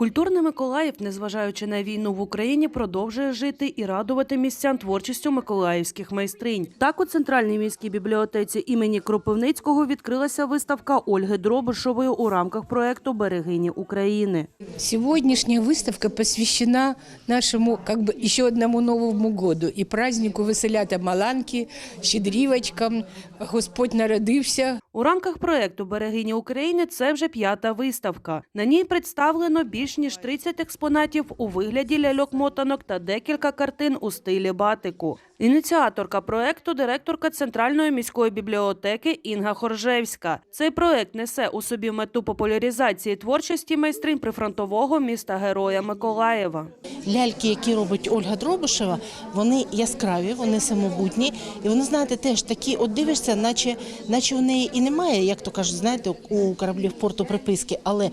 Культурний Миколаїв, незважаючи на війну в Україні, продовжує жити і радувати містян творчістю миколаївських майстринь. Так у центральній міській бібліотеці імені Кропивницького відкрилася виставка Ольги Дробишової у рамках проекту Берегині України. Сегодняшняя выставка посвящена нашему как бы еще одному Новому году и празднику веселята Маланки, щедрівочкам. Господь народився. У рамках проекту Берегині України це вже п'ята виставка. На ній представлено більш ніж 30 експонатів у вигляді ляльок-мотанок та декілька картин у стилі батику. Ініціаторка проекту директорка Центральної міської бібліотеки Інга Хоржевська. Цей проект несе у собі мету популяризації творчості майстринь прифронтового міста Героя Миколаєва. Ляльки, які робить Ольга Дробишева, вони яскраві, вони самобутні, і вони, знаєте, теж такі, от дивишся, наче, наче у неї і немає, як то кажуть, знаєте, у кораблів порту приписки, але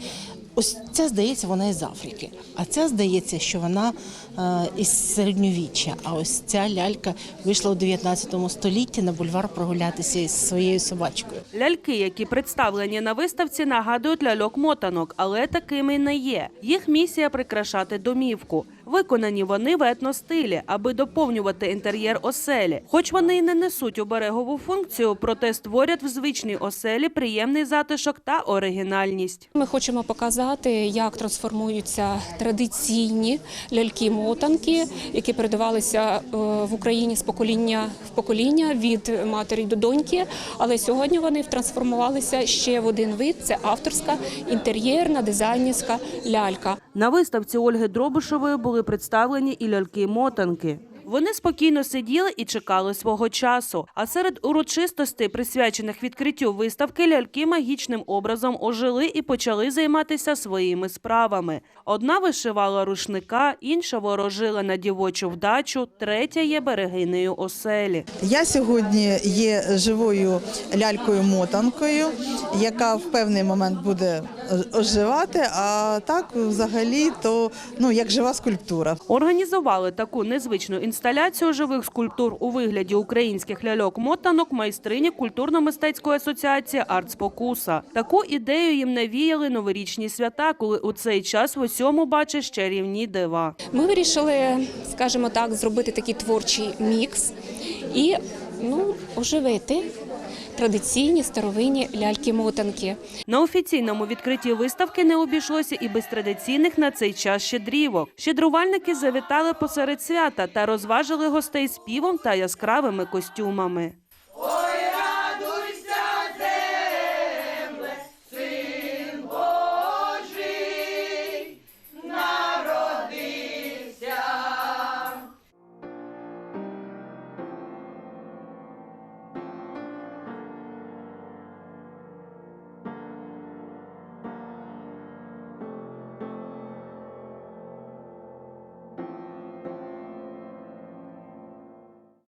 ось ця, здається, вона із Африки, а ця, здається, що вона е, із середньовіччя. А ось ця лялька вийшла у 19 столітті на бульвар прогулятися із своєю собачкою. Ляльки, які представлені на виставці, нагадують ляльок-мотанок, але такими не є. Їх місія прикрашати домівку. Виконані вони в етностилі, аби доповнювати інтер'єр оселі. Хоч вони й не несуть оберегову функцію, проте створять в звичній оселі приємний затишок та оригінальність. Ми хочемо показати, як трансформуються традиційні ляльки-мотанки, які передавалися е, в Україні з покоління в покоління від матері до доньки. Але сьогодні вони трансформувалися ще в один вид: це авторська інтер'єрна дизайнерська лялька. На виставці Ольги Дробишевої були представлені і ляльки-мотанки. Вони спокійно сиділи і чекали свого часу. А серед урочистостей, присвячених відкриттю виставки, ляльки магічним образом ожили і почали займатися своїми справами. Одна вишивала рушника, інша ворожила на дівочу вдачу, третя є берегинею оселі. Я сьогодні є живою лялькою-мотанкою, яка в певний момент буде оживати. А так, взагалі, то ну як жива скульптура. Організували таку незвичну інсталяцію живих скульптур у вигляді українських ляльок-мотанок майстрині культурно-мистецької асоціації «Артспокуса». Таку ідею їм навіяли новорічні свята, коли у цей час в усьому бачиш чарівні дива. Ми вирішили, скажімо так, зробити такий творчий мікс і ну, оживити традиційні старовинні ляльки-мотанки. На офіційному відкритті виставки не обійшлося і без традиційних на цей час щедрівок. Щедрувальники завітали посеред свята та розважили гостей співом та яскравими костюмами.